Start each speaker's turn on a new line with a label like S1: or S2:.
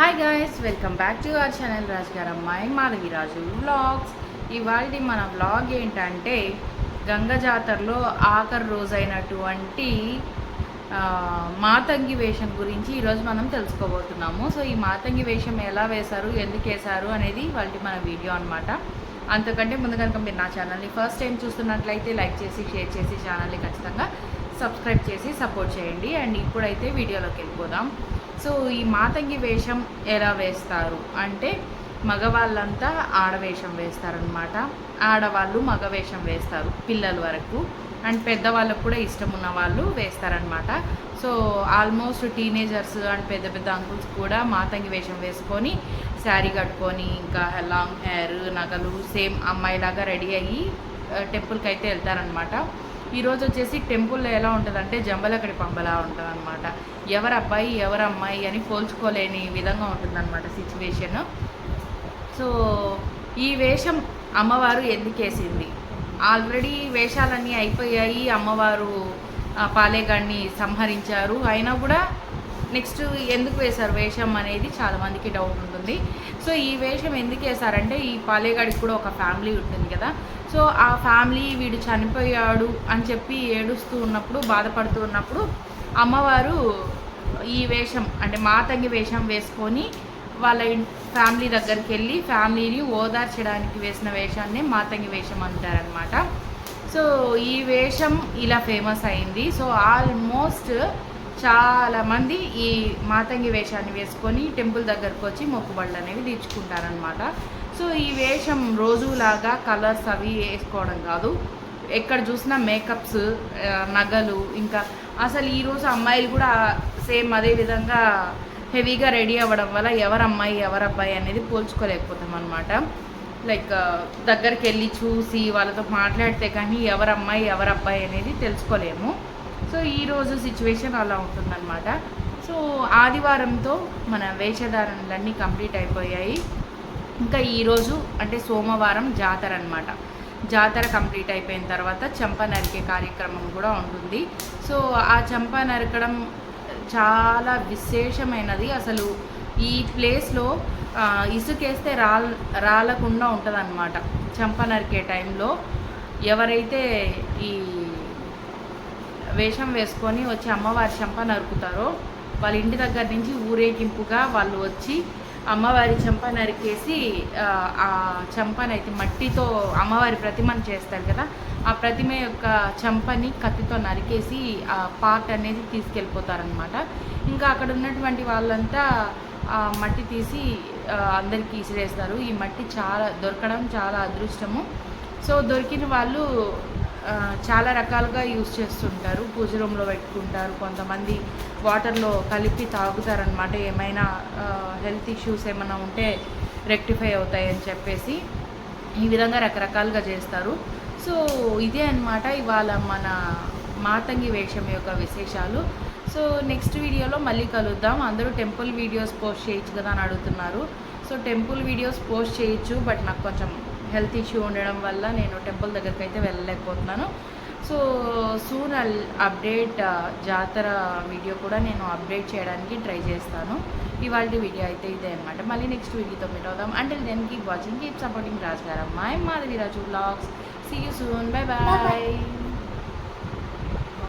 S1: Hi guys welcome back to our channel Raju గారు అమ్మాయి మాధవి రాజు vlogs ఇవాళ మన వ్లాగ్ ఏంటంటే గంగ జాతరలో ఆఖరి రోజైనటువంటి మాతంగి వేషం గురించి ఈరోజు మనం తెలుసుకోబోతున్నాము. సో ఈ మాతంగి వేషం ఎలా వేశారు ఎందుకు వేశారు అనేది వాళ్ళకి మన వీడియో అనమాట అంతకంటే ముందు కనుక మీరు నా ఛానల్ని ఫస్ట్ టైం చూస్తున్నట్లయితే లైక్ చేసి షేర్ చేసి ఛానల్ని ఖచ్చితంగా సబ్స్క్రైబ్ చేసి సపోర్ట్ చేయండి. అండ్ ఇప్పుడైతే వీడియోలోకి వెళ్ళిపోదాం. సో ఈ మాతంగి వేషం ఎలా వేస్తారు? అంటే మగవాళ్ళంతా ఆడవేషం వేస్తారనమాట ఆడవాళ్ళు మగ వేషం వేస్తారు పిల్లల వరకు. అండ్ పెద్దవాళ్ళకు కూడా ఇష్టం ఉన్న వాళ్ళు వేస్తారనమాట సో ఆల్మోస్ట్ టీనేజర్స్ అండ్ పెద్ద పెద్ద అంకుల్స్ కూడా మాతంగి వేషం వేసుకొని శారీ కట్టుకొని ఇంకా లాంగ్ హెయిర్ నగలు సేమ్ అమ్మాయిలాగా రెడీ అయ్యి టెంపుల్కి అయితే వెళ్తారనమాట ఈరోజు వచ్చేసి టెంపుల్లో ఎలా ఉంటుందంటే జంబలకడి పంబలా ఉంటుంది అనమాట ఎవరు అబ్బాయి ఎవరు అమ్మాయి అని పోల్చుకోలేని విధంగా ఉంటుందన్నమాట సిచ్యువేషన్ సో ఈ వేషం అమ్మవారు ఎందుకేసింది? ఆల్రెడీ వేషాలన్నీ అయిపోయాయి. అమ్మవారు పాలేగాడిని సంహరించారు. అయినా కూడా నెక్స్ట్ ఎందుకు వేశారు? వేషం అనేది చాలామందికి డౌట్ ఉంటుంది. సో ఈ వేషం ఎందుకు వేశారంటే ఈ పాలేగాడికి కూడా ఒక ఫ్యామిలీ ఉంటుంది కదా. సో ఆ ఫ్యామిలీ వీడు చనిపోయాడు అని చెప్పి ఏడుస్తూ ఉన్నప్పుడు బాధపడుతూ ఉన్నప్పుడు అమ్మవారు ఈ వేషం అంటే మాతంగి వేషం వేసుకొని వాళ్ళ ఫ్యామిలీ దగ్గరికి వెళ్ళి ఫ్యామిలీని ఓదార్చడానికి వేసిన వేషాన్ని మాతంగి వేషం అంటారనమాట సో ఈ వేషం ఇలా ఫేమస్ అయింది. సో ఆల్మోస్ట్ చాలామంది ఈ మాతంగి వేషాన్ని వేసుకొని టెంపుల్ దగ్గరకు వచ్చి మొక్కుబళ్ళు అనేవి తీర్చుకుంటారనమాట సో ఈ వేషం రోజులాగా కలర్స్ అవి వేసుకోవడం కాదు. ఎక్కడ చూసినా మేకప్స్ నగలు ఇంకా అసలు ఈరోజు అమ్మాయిలు కూడా సేమ్ అదే విధంగా హెవీగా రెడీ అవ్వడం వల్ల ఎవరు అమ్మాయి ఎవరు అబ్బాయి అనేది పోల్చుకోలేకపోతాం అనమాట లైక్ దగ్గరికి వెళ్ళి చూసి వాళ్ళతో మాట్లాడితే కానీ ఎవరు అమ్మాయి ఎవరు అబ్బాయి అనేది తెలుసుకోలేము. సో ఈరోజు సిచ్యువేషన్ అలా ఉంటుందన్నమాట. సో ఆదివారంతో మన వేషధారణలన్నీ కంప్లీట్ అయిపోయాయి. ఇంకా ఈరోజు అంటే సోమవారం జాతర అనమాట జాతర కంప్లీట్ అయిపోయిన తర్వాత చెంప నరికే కార్యక్రమం కూడా ఉంటుంది. సో ఆ చెంప నరకడం చాలా విశేషమైనది. అసలు ఈ ప్లేస్లో ఇసుకేస్తే రాల్ రాలకుండా ఉంటుందన్నమాట. చెంప నరికే టైంలో ఎవరైతే ఈ వేషం వేసుకొని వచ్చి అమ్మవారి చెంప నరుకుతారో వాళ్ళ ఇంటి దగ్గర నుంచి ఊరేగింపుగా వాళ్ళు వచ్చి అమ్మవారి చెంప నరికేసి ఆ, ఆ చెంపనైతే మట్టితో అమ్మవారి ప్రతిమను చేస్తారు కదా ఆ ప్రతిమ యొక్క చెంపని కత్తితో నరికేసి ఆ పార్ట్ అనేది తీసుకెళ్ళిపోతారనమాట ఇంకా అక్కడ ఉన్నటువంటి వాళ్ళంతా ఆ మట్టి తీసి అందరికీ ఇసిరేస్తారు. ఈ మట్టి చాలా దొరకడం చాలా అదృష్టము. సో దొరికిన వాళ్ళు చాలా రకాలుగా యూజ్ చేస్తుంటారు. పూజ రూమ్లో పెట్టుకుంటారు. కొంతమంది వాటర్లో కలిపి తాగుతారనమాట ఏమైనా హెల్త్ ఇష్యూస్ ఏమైనా ఉంటే రెక్టిఫై అవుతాయని చెప్పేసి ఈ విధంగా రకరకాలుగా చేస్తారు. సో ఇదే అన్నమాట ఇవాళ మన మాతంగి వేషం యొక్క విశేషాలు. సో నెక్స్ట్ వీడియోలో మళ్ళీ కలుద్దాం. అందరూ టెంపుల్ వీడియోస్ పోస్ట్ చేయొచ్చు కదా అని అడుగుతున్నారు. సో టెంపుల్ వీడియోస్ పోస్ట్ చేయొచ్చు బట్ నాకు కొంచెం హెల్త్ ఇష్యూ ఉండడం వల్ల నేను టెంపుల్ దగ్గరికి అయితే వెళ్ళలేకపోతున్నాను. సో సూన్ అల్ అప్డేట్ జాతర వీడియో కూడా నేను అప్డేట్ చేయడానికి ట్రై చేస్తాను. ఇవాళ వీడియో అయితే ఇదే అనమాట మళ్ళీ నెక్స్ట్ వీడియోతో మీట్ అవుదాం. అంటే then keep watching keep supporting Raj గారు my Madhavi Raju vlogs see you soon bye bye